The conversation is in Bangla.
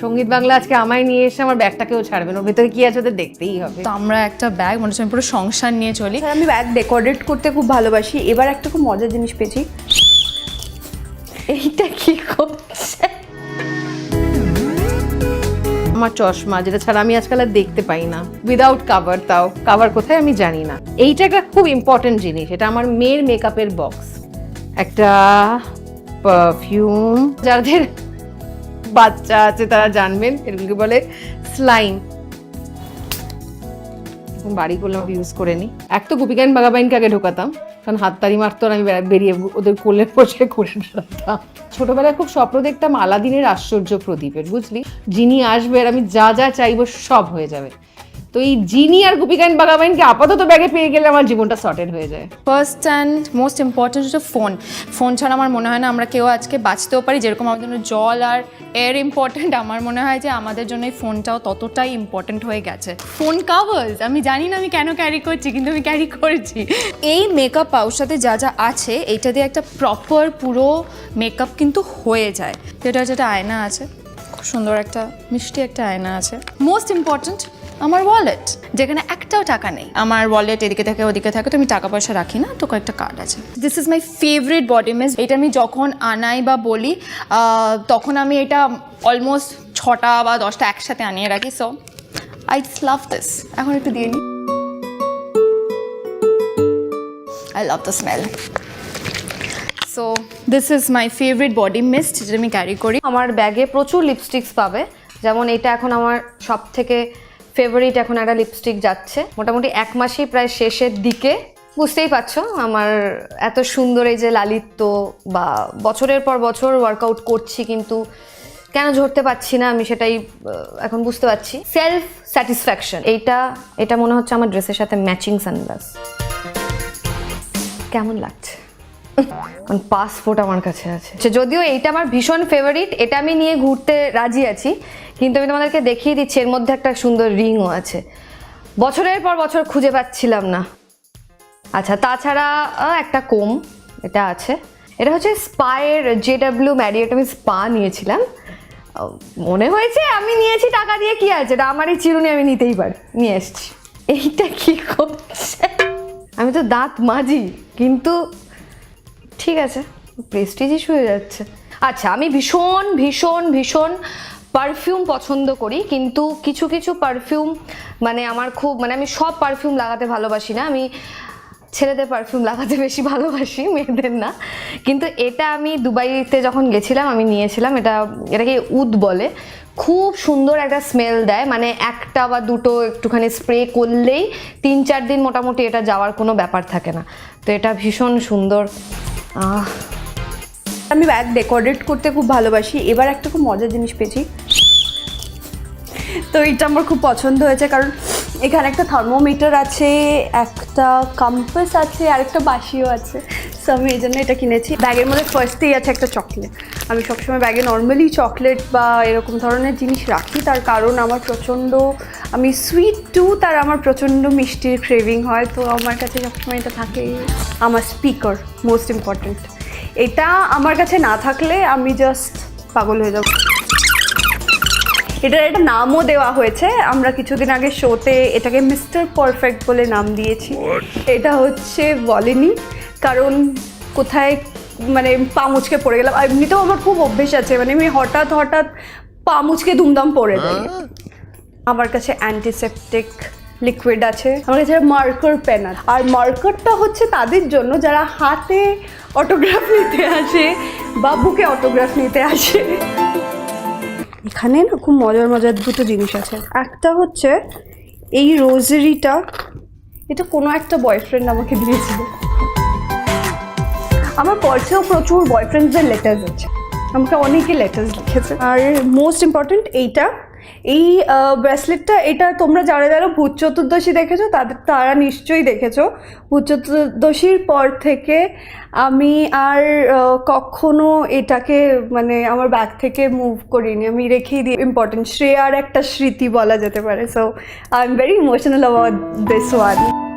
সংগীত বাংলা আজকে আমায় নিয়ে এসে আমার ব্যাগটাকেও ছাড়বেন ওর ভেতরে কি আছে ওদের দেখতেই হবে। তো আমরা একটা ব্যাগ মনে হচ্ছে আমি পুরো সংসার নিয়ে চলি। আমি ব্যাগ ডেকোরেট করতে খুব ভালোবাসি। এবার একটা খুব মজার জিনিস পেয়েছি। এইটা কি করছে? আমার চশমা যেটা ছাড়া আমি আজকাল আর দেখতে পাই না। উইদাউট কাভার তাও। কাভার কোথায় আমি জানি না। এইটা একটা খুব ইম্পর্টেন্ট জিনিস। এটা আমার মেয়ের মেকআপের বক্স একটা পারফিউম যাদের বাচ্চা আছে, তারা জানবেন। এগুলোকে বলে? স্লাইম বাড়ি করলাম ইউজ করে নিই এক তো গুপিকান বাগাবাইনকে আগে ঢোকাতাম, কারণ হাততালি মারতো আর আমি বেরিয়ে ওদের কোলে বসে করে বেড়াতাম। ছোটবেলায় খুব স্বপ্ন দেখতাম আলাদিনের আশ্চর্য প্রদীপের, বুঝলি? যিনি আসবে আর আমি যা যা চাইব সব হয়ে যাবে। তো এই জিনি আর গুপিকান বাগাবাইনকে আপাতত ব্যাগে পেয়ে গেলে আমার জীবনটা সর্টেড হয়ে যায়। ফার্স্ট অ্যান্ড মোস্ট ইম্পর্টেন্ট হচ্ছে ফোন ফোন ছাড়া আমার মনে হয় না আমরা কেউ আজকে বাঁচতেও পারি। যেরকম আমাদের জন্য জল আর এয়ার ইম্পর্টেন্ট আমার মনে হয় যে আমাদের জন্য এই ফোনটাও ততটাই ইম্পর্টেন্ট হয়ে গেছে। ফোন কাভার্স আমি জানি না আমি কেন ক্যারি করছি, কিন্তু আমি ক্যারি করছি। এই মেকআপ পাউচটাতে যা যা আছে, এইটা দিয়ে একটা প্রপার পুরো মেকআপ কিন্তু হয়ে যায়। এটা যেটা আয়না আছে, খুব সুন্দর একটা, মিষ্টি একটা আয়না আছে। মোস্ট ইম্পর্ট্যান্ট আমার ওয়ালেট যেখানে একটাও টাকা নেই। আমার ওয়ালেট এদিকে থাকে, ওদিকে থাকে, তো আমি টাকা পয়সা রাখি না, তো কয়েকটা কার্ড আছে। This is my favourite body mist এটা আমি যখন আনাই বা বলি তখন আমি এটা অলমোস্ট ছটা বা দশটা একসাথে আনিয়ে রাখি সো আই লাভ দিস এখন একটু দিয়ে নিই I love the smell so this is my favourite body mist যেটা আমি ক্যারি করি। আমার ব্যাগে প্রচুর লিপস্টিক্স পাবে। যেমন এটা এখন আমার সব থেকে ফেভারিট এখন একটা লিপস্টিক যাচ্ছে। মোটামুটি এক মাসেই প্রায় শেষের দিকে। বুঝতেই পারছ, আমার এত সুন্দর এই যে লালিত্য বা বছরের পর বছর ওয়ার্কআউট করছি কিন্তু কেন ঝরতে পারছি না আমি সেটাই এখন বুঝতে পারছি। সেলফ স্যাটিসফ্যাকশন এইটা, এটা মনে হচ্ছে আমার ড্রেসের সাথে ম্যাচিং সানগ্লাস কেমন লাগছে? কারণ পাসপোর্ট আমার কাছে আছে। যদিও এইটা আমার ভীষণ ফেভারিট এটা আমি নিয়ে ঘুরতে রাজি আছি, কিন্তু আমি তোমাদেরকে দেখিয়ে দিচ্ছি, এর মধ্যে একটা সুন্দর রিংও আছে। বছরের পর বছর খুঁজে পাচ্ছিলাম না। আচ্ছা তাছাড়া একটা কোম, এটা আছে। এটা হচ্ছে স্পায়ের জে ডাব্লিউ ম্যারিয়েট আমি স্পা নিয়েছিলাম। মনে হয়েছে আমি নিয়েছি, টাকা দিয়ে কি আছে? এটা আমারই চিরুনি, আমি নিতেই পারি, নিয়ে এসছি। এইটা কি করছে? আমি তো দাঁত মাজি, কিন্তু ঠিক আছে প্রেস্টিজ ইস্যু হয়ে যাচ্ছে। আচ্ছা আমি ভীষণ ভীষণ ভীষণ পারফিউম পছন্দ করি, কিন্তু কিছু কিছু পারফিউম মানে আমার খুব মানে আমি সব পারফিউম লাগাতে ভালোবাসি না। আমি ছেলেদের পারফিউম লাগাতে বেশি ভালোবাসি, মেয়েদের না। কিন্তু এটা আমি দুবাইতে যখন গেছিলাম, আমি নিয়েছিলাম, এটা, এটাকে উদ বলে। খুব সুন্দর একটা স্মেল দেয় মানে একটা বা দুটো একটুখানি স্প্রে করলেই তিন, চার দিন মোটামুটি এটা যাওয়ার কোনো ব্যাপার থাকে না। তো এটা ভীষণ সুন্দর। আমি ব্যাগ ডেকোরেট করতে খুব ভালোবাসি। এবার একটা খুব মজার জিনিস পেয়েছি। তো এটা আমার খুব পছন্দ হয়েছে, কারণ এখানে একটা থার্মোমিটার আছে, একটা কম্পাস আছে, আর একটা বাসিও আছে। সো আমি এই জন্য এটা কিনেছি। ব্যাগের মধ্যে ফার্স্টেই আছে একটা চকলেট আমি সবসময় ব্যাগে নর্মালি চকলেট বা এরকম ধরনের জিনিস রাখি, তার কারণ আমার প্রচণ্ড আমি সুইট টুথ আর আমার প্রচণ্ড মিষ্টির ক্রেভিং হয় তো আমার কাছে সবসময় এটা থাকে আমার স্পিকার মোস্ট ইম্পর্ট্যান্ট এটা আমার কাছে না থাকলে আমি জাস্ট পাগল হয়ে যাব। এটার একটা নামও দেওয়া হয়েছে আমরা কিছুদিন আগে শোতে এটাকে মিস্টার পারফেক্ট বলে নাম দিয়েছি। এটা হচ্ছে বলেনি কারণ কোথায় মানে পা মুচকে পড়ে গেলাম। এমনিতেও আমার খুব অভ্যেস আছে মানে আমি হঠাৎ হঠাৎ পা মুচকে দুমদাম পড়ে যাই আমার কাছে অ্যান্টিসেপটিক লিকুইড আছে। আমার কাছে মার্কার পেন আছে। আর মার্কারটা হচ্ছে তাদের জন্য যারা হাতে অটোগ্রাফ নিতে আসে বা বুকে অটোগ্রাফ নিতে আসে। এখানে না খুব মজার মজার দুটো জিনিস আছে। একটা হচ্ছে এই রোজারিটা এটা কোনো একটা বয়ফ্রেন্ড আমাকে দিয়েছিল। আমার পর্সেও প্রচুর বয়ফ্রেন্ডসদের লেটার্স আছে। আমাকে অনেকে লেটার্স লিখেছে। আর মোস্ট ইম্পর্ট্যান্ট এইটা এই ব্রেসলেটটা এটা তোমরা যারা যারা ভূত চতুর্দশী দেখেছ, তাদের, তারা নিশ্চয়ই দেখেছ। ভূত চতুর্দশীর পর থেকে আমি আর কখনো এটাকে মানে আমার ব্যাগ থেকে মুভ করিনি। আমি রেখেই দিই। ইম্পর্টেন্ট শ্রেয়ার একটা স্মৃতি বলা যেতে পারে। So I am very emotional about this one